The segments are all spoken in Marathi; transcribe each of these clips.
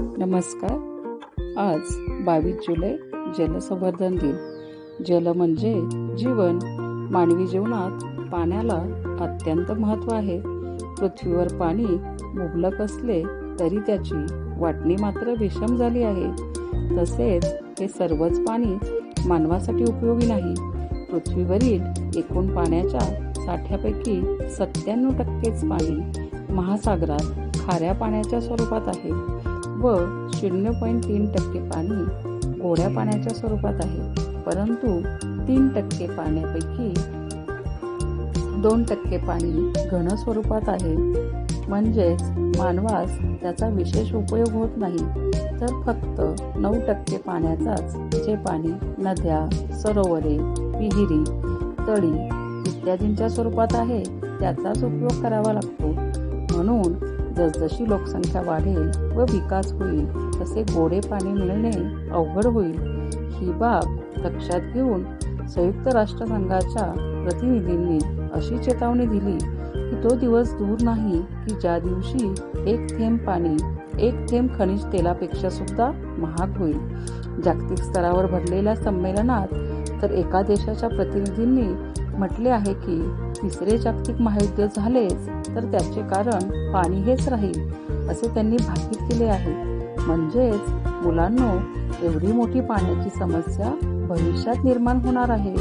नमस्कार. आज बावीस जुलै जलसंवर्धन दिन. जल म्हणजे जीवन. मानवी जीवनात पाण्याला अत्यंत महत्त्व आहे. पृथ्वीवर पाणी मुबलक असले तरी त्याची वाटणी मात्र विषम झाली आहे. तसेच हे सर्वच पाणी मानवासाठी उपयोगी नाही. पृथ्वीवरील एकूण पाण्याच्या साठ्यापैकी सत्त्याण्णव टक्केच पाणी महासागरात खाऱ्या पाण्याच्या स्वरूपात आहे. व शून्य पॉईंट तीन टक्के पाणी गोड्या पाण्याच्या स्वरूपात आहे. परंतु तीन टक्के पाण्यापैकी दोन टक्के पाणी घन स्वरूपात आहे. म्हणजेच मानवास त्याचा विशेष उपयोग होत नाही. तर फक्त नऊ टक्के पाण्याचाच जे पाणी नद्या सरोवरे विहिरी तळी इत्यादींच्या स्वरूपात आहे त्याचाच उपयोग करावा लागतो. म्हणून जसजशी लोकसंख्या वाढेल व विकास होईल तसे गोडे पाणी मिळणे अवघड होईल. ही बाब लक्षात घेऊन संयुक्त राष्ट्रसंघाच्या प्रतिनिधींनी अशी चेतावणी दिली की तो दिवस दूर नाही की ज्या दिवशी एक थेंब पाणी एक थेंब खनिज तेलापेक्षा सुद्धा महाग होईल. जागतिक स्तरावर भरलेल्या संमेलनात तर एका देशाच्या प्रतिनिधींनी म्हटले आहे की तिसरे जागतिक महायुद्ध झालेच तर त्याचे कारण पाणी हेच राहील असे त्यांनी भाकीत केले आहे. म्हणजेच मुलांनो एवढी मोठी पाण्याची समस्या भविष्यात निर्माण होणार आहे.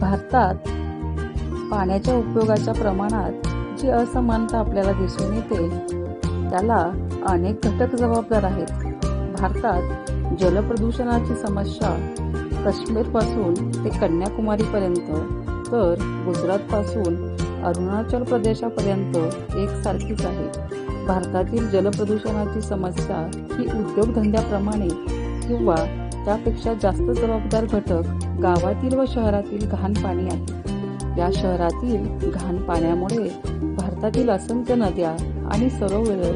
भारतात पाण्याच्या उपयोगाच्या प्रमाणात जी असमानता आपल्याला दिसून येते त्याला अनेक घटक जबाबदार आहेत. भारतात जलप्रदूषणाची समस्या काश्मीरपासून ते कन्याकुमारीपर्यंत तर गुजरातपासून अरुणाचल प्रदेशापर्यंत एकसारखीच आहे. भारतातील जलप्रदूषणाची समस्या ही उद्योगधंद्याप्रमाणे किंवा त्यापेक्षा जास्त जबाबदार घटक गावातील व शहरातील घाण पाणी आहे. या शहरातील घाण पाण्यामुळे भारतातील असंख्य नद्या आणि सरोवरे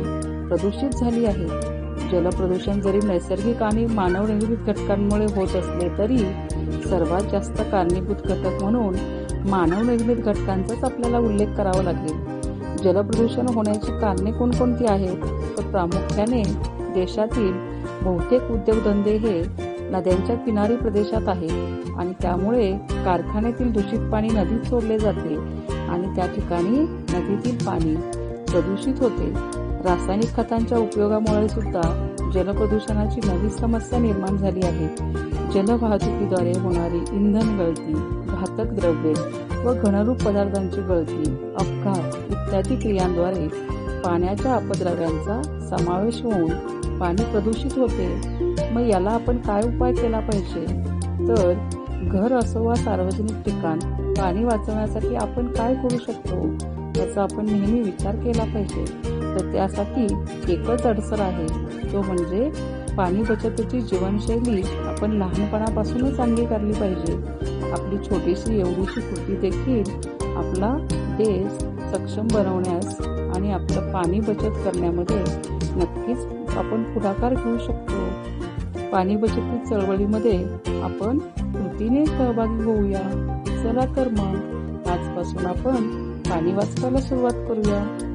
प्रदूषित झाली आहेत. जलप्रदूषण जरी नैसर्गिक आणि मानवनिर्मित घटकांमुळे होत असले तरी सर्वात जास्त कारणीभूत घटक म्हणून मानवनिर्मित घटकांचाच आपल्याला उल्लेख करावा लागेल. जलप्रदूषण होण्याची कारणे कोणकोणती आहेत? तर प्रामुख्याने देशातील बहुतेक उद्योगधंदे हे नद्यांच्या किनारी प्रदेशात आहेत आणि त्यामुळे कारखान्यातील दूषित पाणी नदीत सोडले जाते आणि त्या ठिकाणी नदीतील पाणी प्रदूषित होते. रासायनिक खतांच्या उपयोगामुळे सुद्धा जलप्रदूषणाची नवी समस्या निर्माण झाली आहे. जलवाहतुकीद्वारे होणारी इंधन गळती घातक द्रव्ये व घनरूप पदार्थांची गळती अपघात इत्यादी क्रियांद्वारे पाण्याच्या अपद्रव्यांचा समावेश होऊन पाणी प्रदूषित होते. मग याला आपण काय उपाय केला पाहिजे? तर घर असो वा सार्वजनिक ठिकाण पाणी वाचवण्यासाठी आपण काय करू शकतो? याचा आपण नेहमी विचार केला पाहिजे. तर त्यासाठी एकच अडसर आहे. तो म्हणजे पाणी बचतीची जीवनशैली आपण लहानपणापासूनच अंगीकारली पाहिजे. आपली छोटीशी एवढीशी कृती देखील आपला देश सक्षम बनवण्यास आणि आपलं पाणी बचत करण्यामध्ये नक्कीच आपण पुढाकार घेऊ शकतो. पाणी बचती चळवळीमध्ये आपण कृतीने सहभागी होऊया. चला तर मग आजपासून आपण पाणी वाचवायला सुरुवात करूया.